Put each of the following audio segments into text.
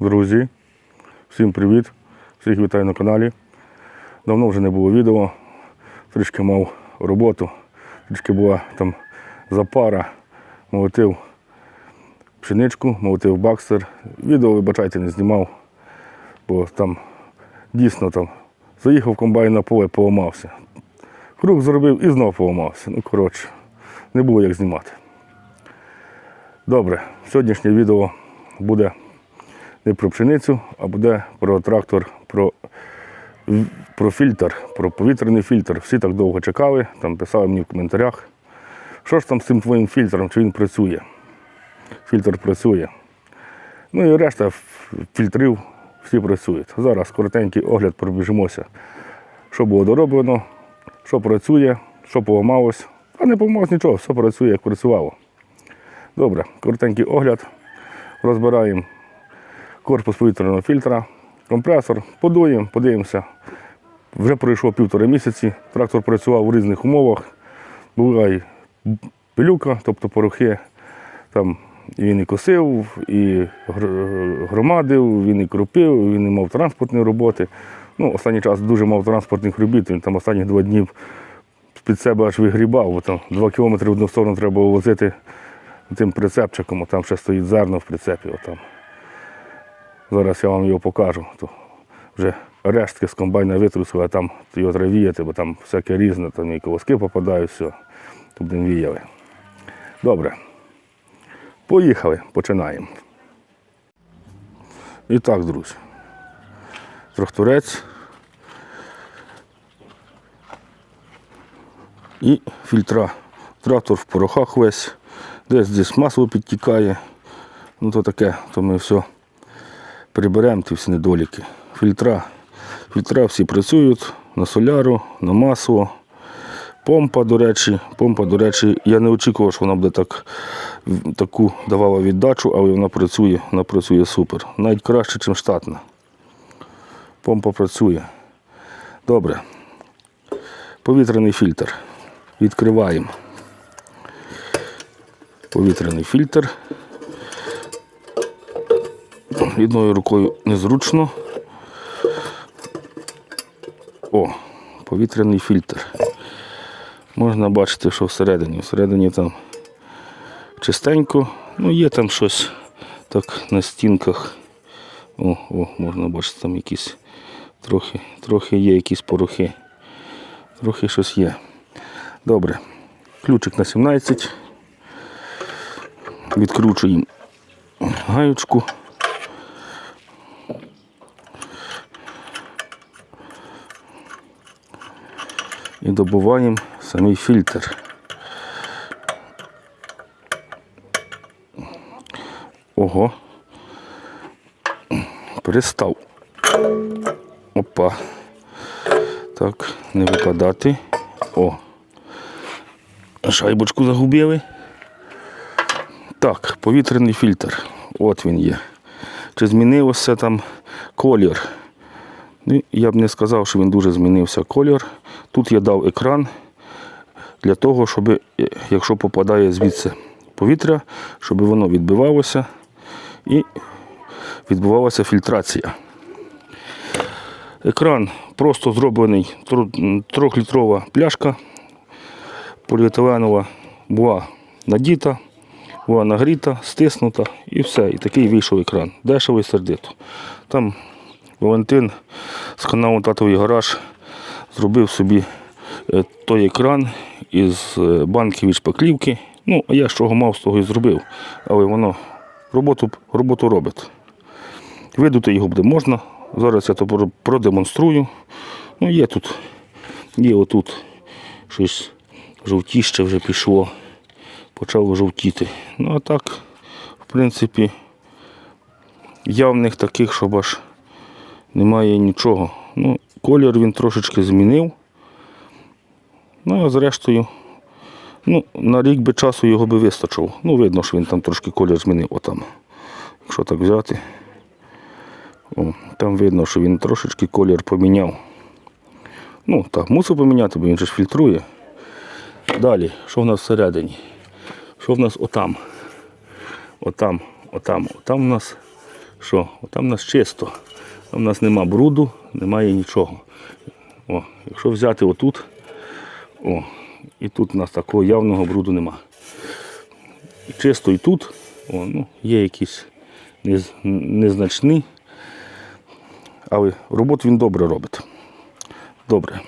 Друзі, всім привіт! Всіх вітаю на каналі. Давно вже не було відео. Трішки мав роботу, трішки була там запара, молотив пшеничку, молотив бакстер. Відео, вибачайте, не знімав, бо там дійсно там заїхав комбайн на поле, поламався. Круг зробив і знов поламався. Ну, коротше, не було як знімати. Добре, сьогоднішнє відео буде не про пшеницю, а буде про трактор, про, про фільтр, про повітряний фільтр. Всі так довго чекали, там писали мені в коментарях, що ж там з цим твоїм фільтром, чи він працює. Фільтр працює. Ну і решта фільтрів всі працюють. Зараз коротенький огляд пробіжимося, що було дороблено, що працює, що поламалось. А не поламалось нічого, все працює, як працювало. Добре, коротенький огляд. Розбираємо корпус повітряного фільтра, компресор, подуємо, подивимося. Вже пройшло півтора місяці. Трактор працював у різних умовах. Була і пилюка, тобто порохи. Там він і косив, і громадив, він і кропив, він і мав транспортні роботи. Ну, останній час дуже мав транспортних робіт. Він там останні два дні під себе аж вигрібав, бо там два кілометри в одну сторону треба возити тим прицепчиком, а там ще стоїть зерно в прицепі. Отам. Зараз я вам його покажу. То вже рештки з комбайна витрусили, а там його треба віяти, бо там всяке різне, там і колоски попадають, все. То будемо віяли. Добре. Поїхали, починаємо. І так, друзі. Тракторець. І фільтра. Трактор в порохах весь. Десь десь масло підтікає. Ну то таке, то ми все приберемо ті всі недоліки. Фільтра. Фільтра всі працюють на соляру, на масло. Помпа, до речі, помпа, до речі, я не очікував, що вона буде так, таку давала віддачу, але вона працює, вона працює супер. Навіть краще, ніж штатна. Помпа працює. Добре. Повітряний фільтр. Відкриваємо. Повітряний фільтр. Одною рукою незручно. О, повітряний фільтр. Можна бачити, що всередині. Всередині там чистенько. Ну, є там щось так на стінках. О, о, можна бачити, там якісь трохи, трохи є якісь порохи. Трохи щось є. Добре. Ключик на 17. Відкручуємо гаючку. І добуваємо самий фільтр. Ого. Перестав. Опа. Так, не випадати. О. Шайбочку загубили. Так, повітряний фільтр. От він є. Чи змінився там колір? Ну, я б не сказав, що він дуже змінився колір. Тут я дав екран для того, щоб, е, якщо попадає звідси повітря, щоб воно відбивалося і відбувалася фільтрація. Екран просто зроблений тро- трьохлітрова пляшка поліетиленова була надіта, була нагріта, стиснута і все. І такий вийшов екран. Дешево і сердито. Там Валентин з каналу Татовий гараж зробив собі е, той екран із е, банки від шпаклівки. Ну, а я чого мав, з того і зробив. Але воно роботу, роботу робить. Видути його буде можна. Зараз я то продемонструю. Ну, є тут, є отут щось жовтіще вже пішло. Почало жовтіти. Ну а так, в принципі, явних таких, щоб аж немає нічого. Ну, колір він трошечки змінив. Ну, а зрештою, ну, на рік би часу його би вистачило. Ну, видно, що він там трошки колір змінив отам. Якщо так взяти. О, там видно, що він трошечки колір поміняв. Ну, так, мусив поміняти, бо він же ж фільтрує. Далі, що в нас всередині? Що в нас отам? Отам, отам, отам у нас що там у нас чисто. У нас нема бруду, немає нічого. О, якщо взяти отут, о, і тут у нас такого явного бруду нема. Чисто і тут, о, ну, є якісь нез- незначні, але роботу він добре робить. Добре.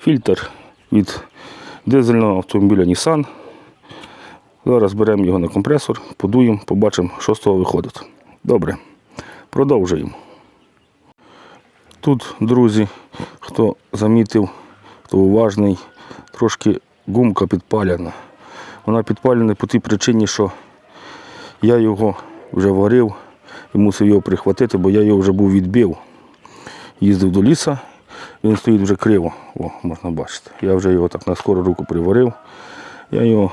Фільтр від дизельного автомобіля Nissan. Зараз беремо його на компресор, подуємо, побачимо, що з того виходить. Добре, продовжуємо. Тут, друзі, хто замітив, хто уважний, трошки гумка підпалена. Вона підпалена по тій причині, що я його вже варив і мусив його прихватити, бо я його вже був відбив. Їздив до ліса, він стоїть вже криво, О, можна бачити. Я вже його так на скору руку приварив. Я його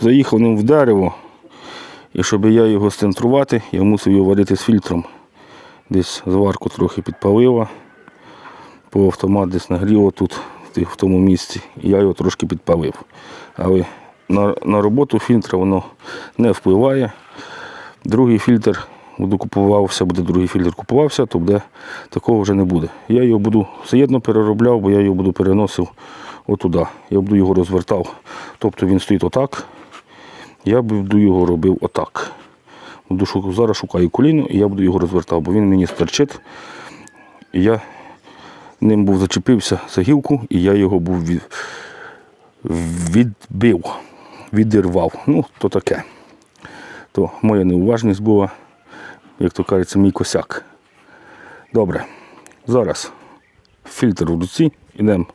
заїхав ним в дерево, і щоб я його сцентрувати, я мусив його варити з фільтром. Десь зварку трохи підпалила, по автомат десь нагріло тут, в тому місці, я його трошки підпалив. Але на, на роботу фільтра воно не впливає. Другий фільтр буду купувався, буде другий фільтр купувався, то буде такого вже не буде. Я його буду все одно переробляв, бо я його буду переносив отуди. Я буду його розвертав. Тобто він стоїть отак. Я буду його робив отак. Буду шу- зараз шукаю коліно і я буду його розвертав, бо він мені стерчить. Я ним був зачепився за гілку, і я його був від, відбив, відірвав. Ну, то таке. То моя неуважність була, як то кажеться, мій косяк. Добре. Зараз фільтр в руці, йдемо,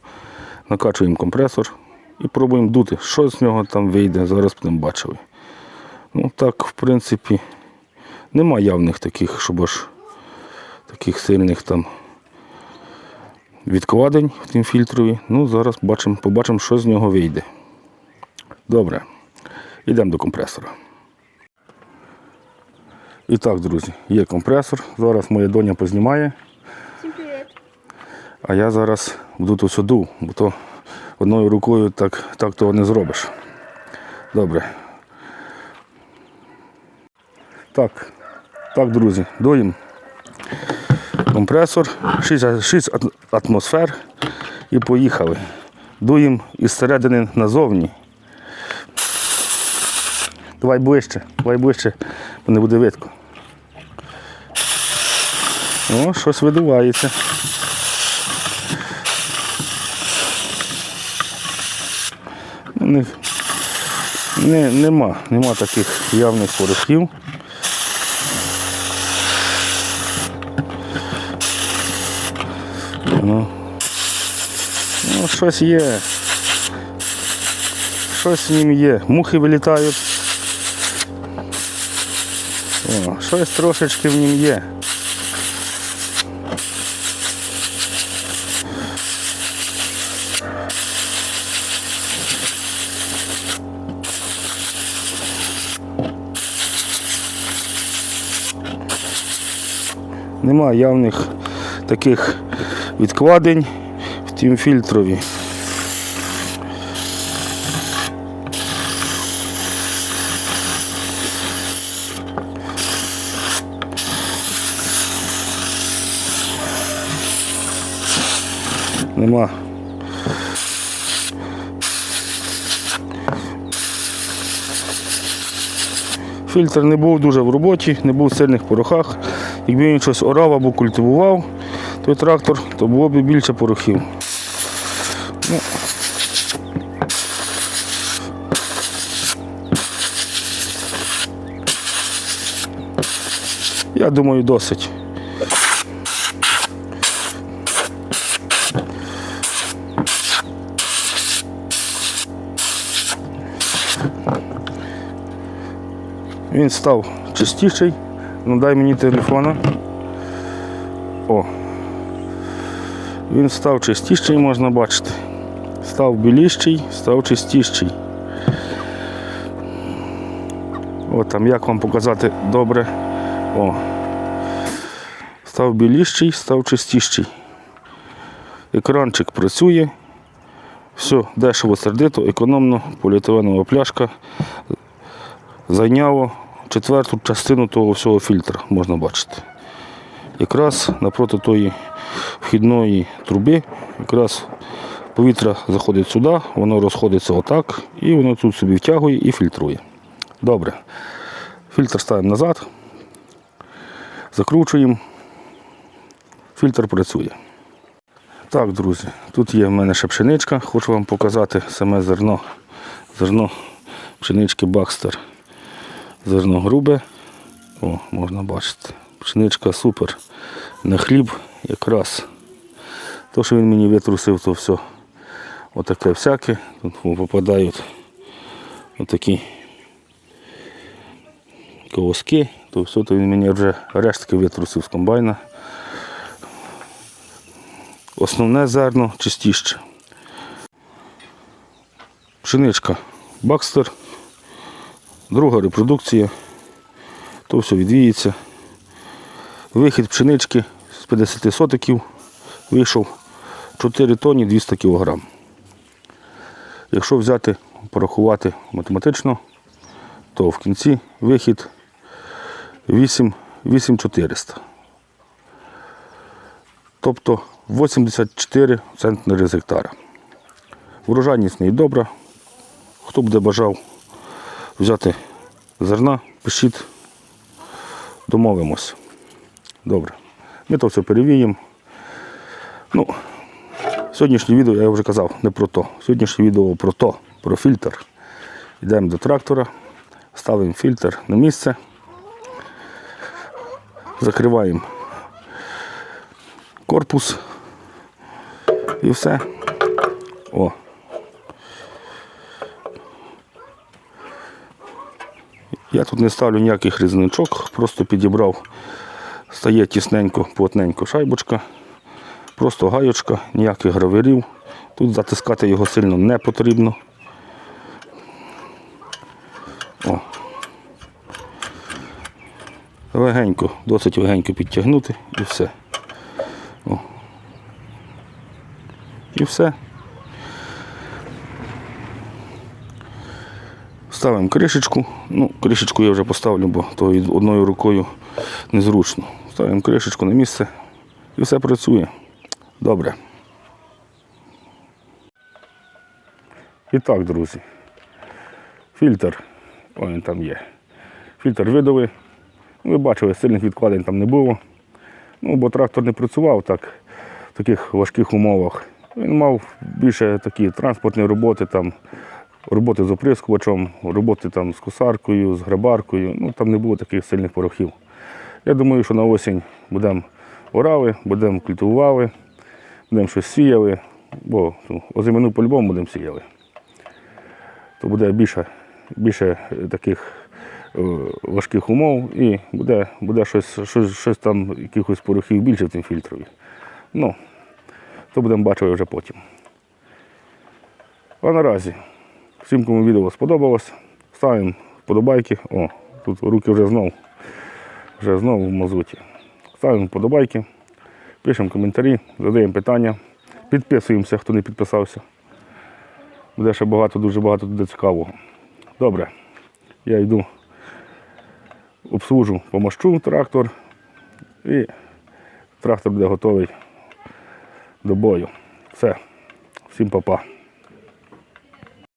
накачуємо компресор і пробуємо дути, що з нього там вийде. Зараз будемо бачили. Ну так, в принципі, нема явних таких, щоб аж таких сильних там відкладень в тім фільтрові. Ну, зараз бачимо, побачимо, що з нього вийде. Добре, йдемо до компресора. І так, друзі, є компресор. Зараз моя доня познімає, Всім привіт. а я зараз буду тут сюди, бо то одною рукою так, так того не зробиш. Добре. Так, так, друзі, дуємо. Компресор, 6, 6 атмосфер і поїхали. Дуємо із середини назовні. Давай ближче, давай ближче, бо не буде видко. О, щось видувається. Не, не, нема, нема таких явних порохів. Щось є. Щось в нім є. Мухи вилітають. О, щось трошечки в нім є. Нема явних таких відкладень тім фільтрові. Нема. Фільтр не був дуже в роботі, не був в сильних порохах. Якби він щось орав або культивував, той трактор, то було б більше порохів. Я думаю, досить. Він став чистіший. Ну дай мені телефона. О. Він став чистіший, можна бачити. Став біліший, став чистіший. О, там як вам показати добре. О. Став біліший, став чистіший. Екранчик працює. Все дешево сердито, економно, поліетиленова пляшка. Зайняло четверту частину того всього фільтра можна бачити. Якраз напроти тої вхідної труби, якраз повітря заходить сюди, воно розходиться отак, і воно тут собі втягує і фільтрує. Добре. Фільтр ставимо назад, закручуємо, фільтр працює. Так, друзі, тут є в мене ще пшеничка. Хочу вам показати саме зерно. Зерно пшенички Бакстер. Зерно грубе. О, можна бачити. Пшеничка супер. На хліб якраз. То, що він мені витрусив, то все отаке всяке. Тут попадають отакі колоски, то все, то він мені вже рештки витрусив з комбайна. Основне зерно чистіше. Пшеничка Бакстер. Друга репродукція. То все відвіється. Вихід пшенички з 50 сотиків вийшов 4 тонні 200 кг. Якщо взяти, порахувати математично, то в кінці вихід 8, 8400. Тобто 84 центнери з гектара. Врожайність не добра. Хто буде бажав взяти зерна, пишіть, домовимось. Добре. Ми то все перевіємо. Ну, сьогоднішнє відео, я вже казав, не про то. Сьогоднішнє відео про то, про фільтр. Йдемо до трактора, ставимо фільтр на місце, закриваємо корпус і все. О. Я тут не ставлю ніяких різаничок, просто підібрав, стає тісненько, плотненько шайбочка, просто гаючка, ніяких граверів. Тут затискати його сильно не потрібно. О. Легенько, досить легенько підтягнути і все. О. І все. Ставимо кришечку. Ну, кришечку я вже поставлю, бо то одною рукою незручно. Ставимо кришечку на місце і все працює. Добре. І так, друзі. Фільтр. О, він там є. Фільтр видовий. Ви бачили, сильних відкладень там не було. Ну, бо трактор не працював так в таких важких умовах. Він мав більше такі транспортні роботи, там, роботи з оприскувачем, роботи там, з косаркою, з грабаркою. Ну, там не було таких сильних порохів. Я думаю, що на осінь будемо орали, будемо культивували, будемо щось сіяли, бо ну, озимину по-любому будемо сіяли. То буде більше, більше таких важких умов і буде, буде щось, щось, щось там, якихось порохів більше в цьому фільтрові. Ну, то будемо бачити вже потім. А наразі, всім, кому відео сподобалось, ставимо вподобайки. О, тут руки вже знов, вже знов в мазуті. Ставимо вподобайки, пишемо коментарі, задаємо питання, підписуємося, хто не підписався. Буде ще багато, дуже багато туди цікавого. Добре, я йду, обслужу, помощу трактор і трактор буде готовий до бою. Все, всім па-па.